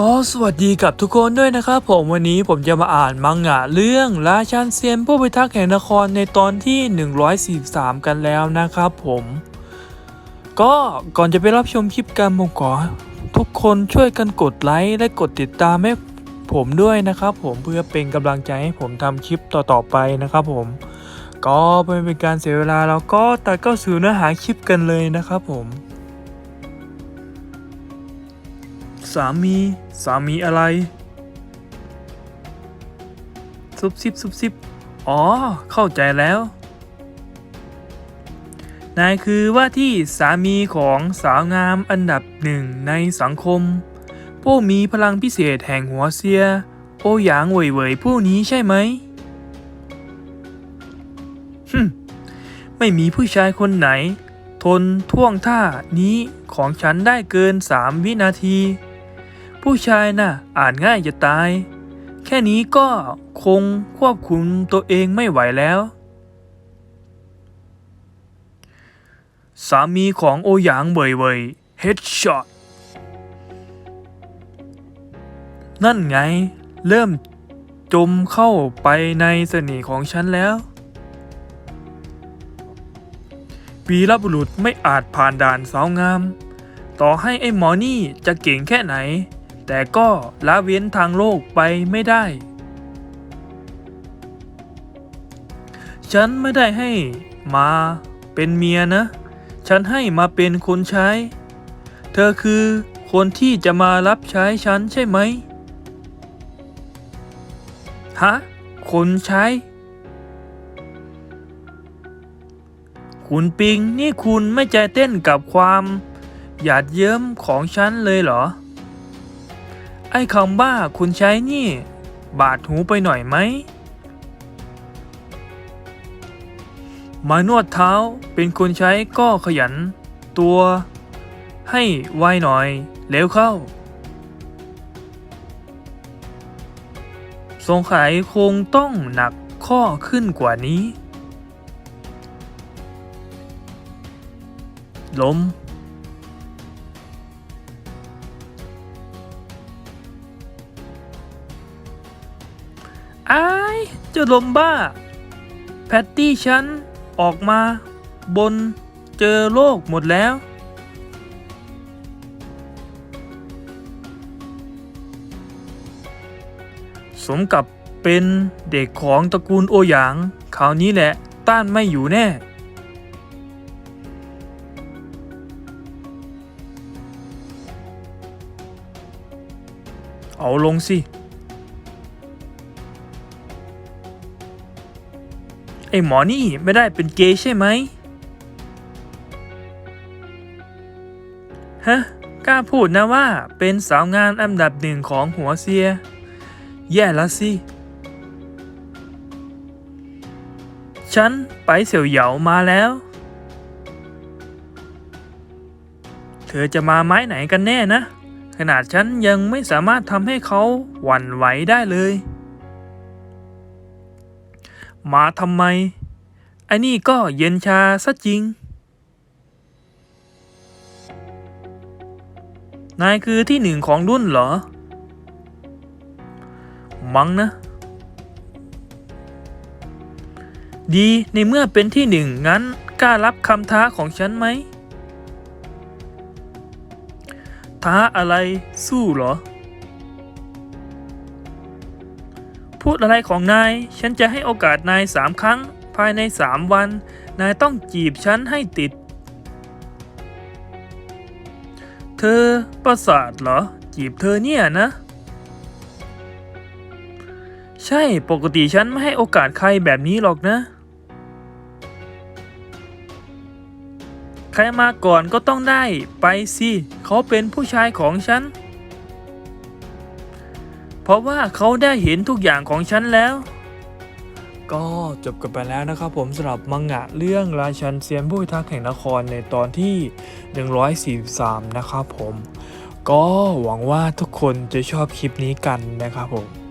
ก็สวัสดีกับทุกคนด้วยนะครับผมวันนี้ผมจะมาอ่านมังงะเรื่องราชันเซียนผู้พิทักษ์แห่งนครในตอนที่ 143 กันแล้วนะครับผม ก็ก่อนจะไปรับชมคลิปกันผมขอทุกคนช่วยกันกดไลค์และกดติดตามให้ผมด้วยนะครับผมเพื่อเป็นกำลังใจให้ผมทำคลิปต่อๆไปนะครับผม ก็ไม่เป็นการเสียเวลาเราก็ตัดเข้าสู่เนื้อหาคลิปกันเลยนะครับผม สามี สามีอะไร ซุบซิบซุบซิบอ๋อ เข้าใจแล้ว นายคือว่าที่สามีของสาวงามอันดับหนึ่งในสังคม ผู้มีพลังพิเศษแห่งหัวเซีย โอหยางเหวยเหวยผู้นี้ใช่ไหมฮึมไม่มีผู้ชายคนไหน ทนท่วงท่านี้ของฉันได้เกินสามวินาที ผู้ชายน่ะอ่านง่ายจะตาย แค่นี้ก็คงควบคุมตัวเองไม่ไหวแล้ว สามีของโอหยางเว่ยเว่ยเฮดช็อตนั่นไง เริ่มจมเข้าไปในเสน่ห์ของฉันแล้ววีรบุรุษไม่อาจผ่านด่านสาวงาม ต่อให้ไอ้หมอนี่จะเก่งแค่ไหน แต่ก็ละเว้นทางโลกไปไม่ได้ ฉันไม่ได้ให้มาเป็นเมียนะ ฉันให้มาเป็นคนใช้ เธอคือคนที่จะมารับใช้ฉันใช่ไหมฮะ คนใช้ คุณปิงนี่คุณไม่ใจเต้นกับความ หยาดเยิ้มของฉันเลยเหรอ ไอ้คำบ้าคุณใช้นี่ บาดหูไปหน่อยไหม มานวดเท้าเป็นคนใช้ก็ขยัน ตัว ให้ไวหน่อยเร็วเข้า สงสัยคงต้องหนักข้อขึ้นกว่านี้ลม อ้ายเจ้าลมบ้า แพตตี้ฉัน ออกมา บนเจอโลกหมดแล้ว สมกับเป็นเด็กของตระกูลโอหยางคราวนี้แหละต้านไม่อยู่แน่ เอาลงสิ อ้หมอนี่ไม่ได้เป็นเกย์ใช่ไหมฮะกล้าพูดนะว่าเป็นสาวงานอันดับหนึ่งของหัวเซีย แย่แล้วสิฉันไปเสี่ยวเหยามาแล้ว เธอจะมาไม้ไหนกันแน่นะ ขนาดฉันยังไม่สามารถทำให้เขาหวั่นไหวได้เลย มาทำไม ไอ้นี่ก็เย็นชาซะจริง นายคือที่หนึ่งของรุ่นเหรอ มั้งนะ ดีในเมื่อเป็นที่หนึ่งงั้นกล้ารับคำท้าของฉันไหม ท้าอะไรสู้เหรอ พูดอะไรของนาย ฉันจะให้โอกาสนายสามครั้ง ภายในสามวัน นายต้องจีบฉันให้ติด เธอประสาทเหรอ จีบเธอเนี่ยนะ ใช่ปกติฉันไม่ให้โอกาสใครแบบนี้หรอกนะ ใครมาก่อนก็ต้องได้ ไปสิ เขาเป็นผู้ชายของฉัน เพราะว่าเขาได้เห็นทุกอย่างของฉันแล้ว ก็จบกันไปแล้วนะครับผมสำหรับมังงะเรื่องราชันเซียนผู้พิทักษ์แห่งนครในตอนที่ 143 นะครับผม ก็หวังว่าทุกคนจะชอบคลิปนี้กันนะครับผม